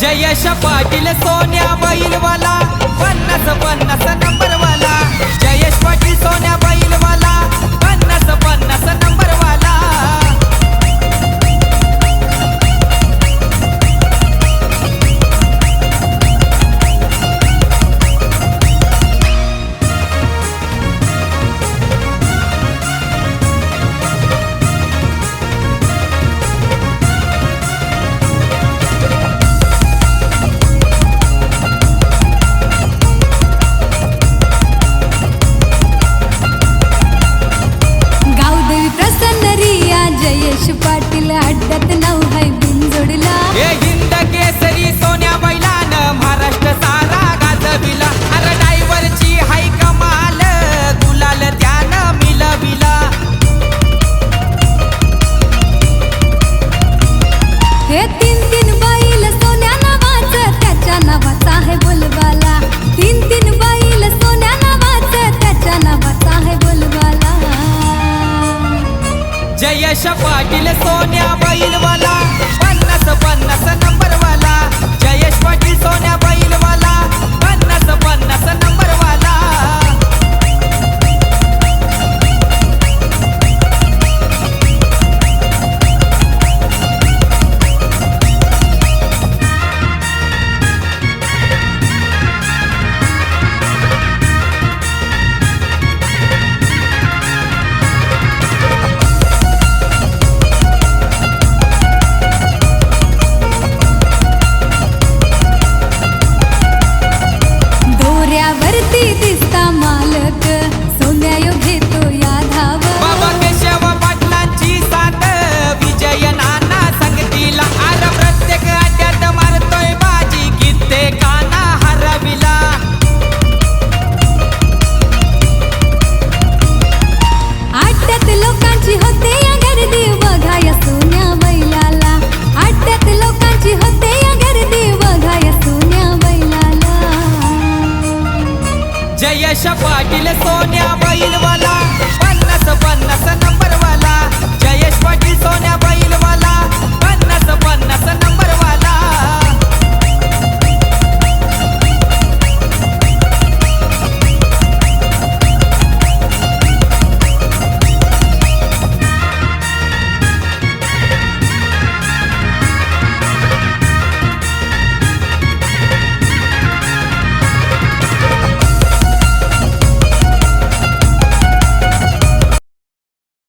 जयश पाटील सोन्या बैलवाला पन्नास पन्नास नंबरवाला हे तीन तीन बैल सोन्या नावाचं त्याच्या नावाचा आहे बोलबाला. तीन तीन बैल सोन्या नावाचं त्याच्या नावाचा आहे बोलबाला. जयश पाटील सोन्या बैलवाला पन्नास पन्नास नंबरवाला. जयेश पाटील सोन्या बैलाला पाटील सोन्या बैलवाला